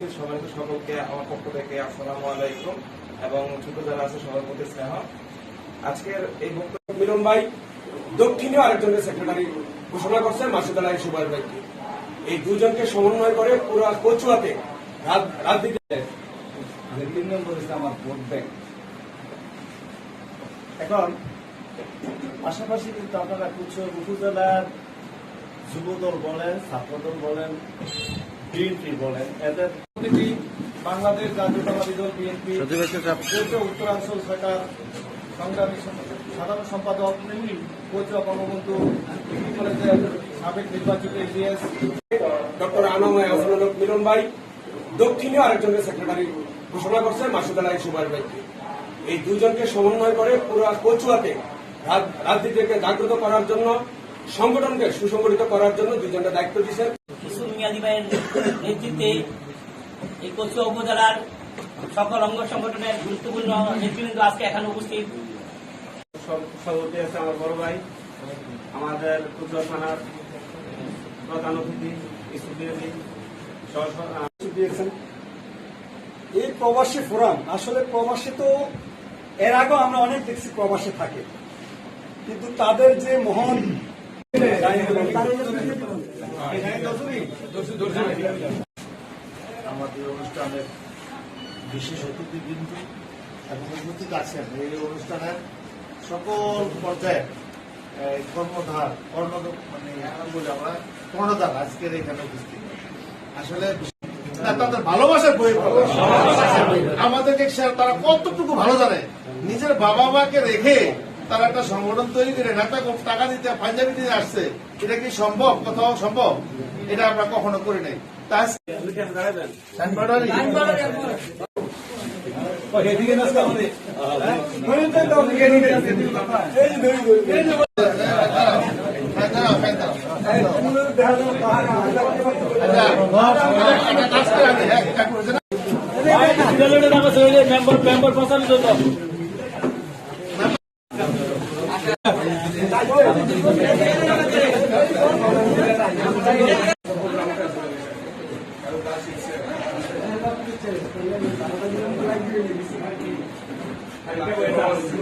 সবাইকে, সকলকে আমার পক্ষ থেকে আসসালামু আলাইকুম এবং ছোট যারা আছে, সবার প্রতি স্নেহ। আজকের এই বক্তব্য মিলন ভাই দক্ষিণীয় আরেকজনের সেক্রেটারি ঘোষণা করছে মাসুদ আলাই সুভাষ ভাইকে এই দুজনকে সমন্বয় করে পুরো কচুয়াতে রাত- রাজনীতি যে তিন নম্বর হচ্ছে আমার ভোট ব্যাংক। এখন, পাশাপাশি কিন্তু আপনারা কুচো উপজেলার যুবদল বলেন, ছাত্রদল বলেন বিএনপি বলেন এদের প্রতিটি বাংলাদেশ জাতীয়তাবাদী দল বিএনপি কোচ উত্তরাঞ্চল শাখার সংগ্রামী সাধারণ সম্পাদক কোচ বঙ্গবন্ধু ডিগ্রি কলেজের সাবেক নির্বাচিত ডক্টর আনময় আফরুল মিলন ভাই দক্ষিণীয় আরেকজনের সেক্রেটারি ঘোষণা করছে মাসুদ আলাই সুভাষ ভাইকে এই দুজনকে সমন্বয় করে পুরো কচুয়াতে রাজ- রাজনীতিকে জাগ্রত করার জন্য সংগঠনকে সুসংগঠিত করার জন্য দুজনকে দায়িত্ব দিয়েছেন। মিয়াজি ভাইয়ের নেতৃত্বে এই কচুয়া উপজেলার সকল অঙ্গ সংগঠনের গুরুত্বপূর্ণ নেতৃবৃন্দ আজকে এখানে উপস্থিত। সভাপতি আছে আমার বড় ভাই আমাদের ক্ষুদ্র থানার প্রধান অতিথি দিয়েছেন এই প্রবাসী ফোরাম আসলে প্রবাসী তো এর আগেও আমরা অনেক দেখছি প্রবাসী থাকে। কিন্তু তাদের যে মহান আমাদের অনুষ্ঠানের বিশেষ অতিথিবৃন্দ এবং উপস্থিত আছেন। এই অনুষ্ঠানের সকল পর্যায়ে কর্মধার কর্ণ মানে বলি আমরা, কর্ণধার আজকের এখানে উপস্থিত। আসলে তাদের ভালোবাসার বই আমাদেরকে তারা কতটুকু ভালো জানে? নিজের বাবা মাকে রেখে তারা একটা সংগঠন তৈরি করে নেতা টাকা দিতে, পাঞ্জাবি দিতে আসছে। এটা কি সম্ভব? কোথাও সম্ভব? এটা আমরা কখনো করি নাই। তা আজকে মেম্বার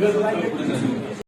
মেম্বার